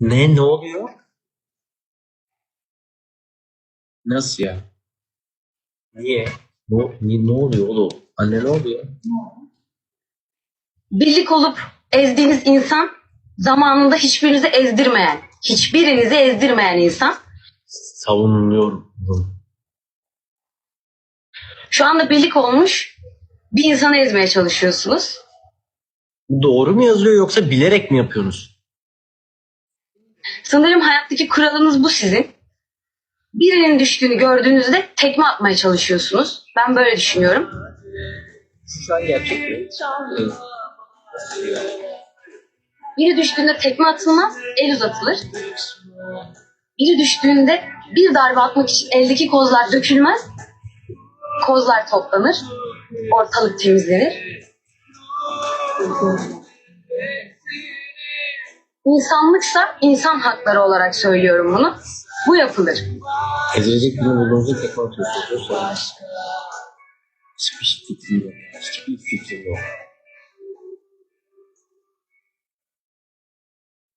Ne ne oluyor? Nasıl ya? Niye? Ne, ne, ne oluyor oğlum? Anne ne oluyor? Birlik olup ezdiğiniz insan zamanında hiçbirinizi ezdirmeyen, hiçbirinizi ezdirmeyen insan. Savunuyorum. Şu anda birlik olmuş bir insanı ezmeye çalışıyorsunuz. Doğru mu yazıyor yoksa bilerek mi yapıyorsunuz? Sanırım hayattaki kuralınız bu sizin. Birinin düştüğünü gördüğünüzde tekme atmaya çalışıyorsunuz. Ben böyle düşünüyorum. Şu an gerçek mi? Biri düştüğünde tekme atılmaz, el uzatılır. Biri düştüğünde bir darbe atmak için eldeki kozlar dökülmez. Kozlar toplanır. Ortalık temizlenir. İnsanlıksa insan hakları olarak söylüyorum bunu. Bu yapılır. Ezilecek birini bulduğunuzda tekme atıyorsunuz. Hiçbir fikrim yok. Hiçbir fikrim yok.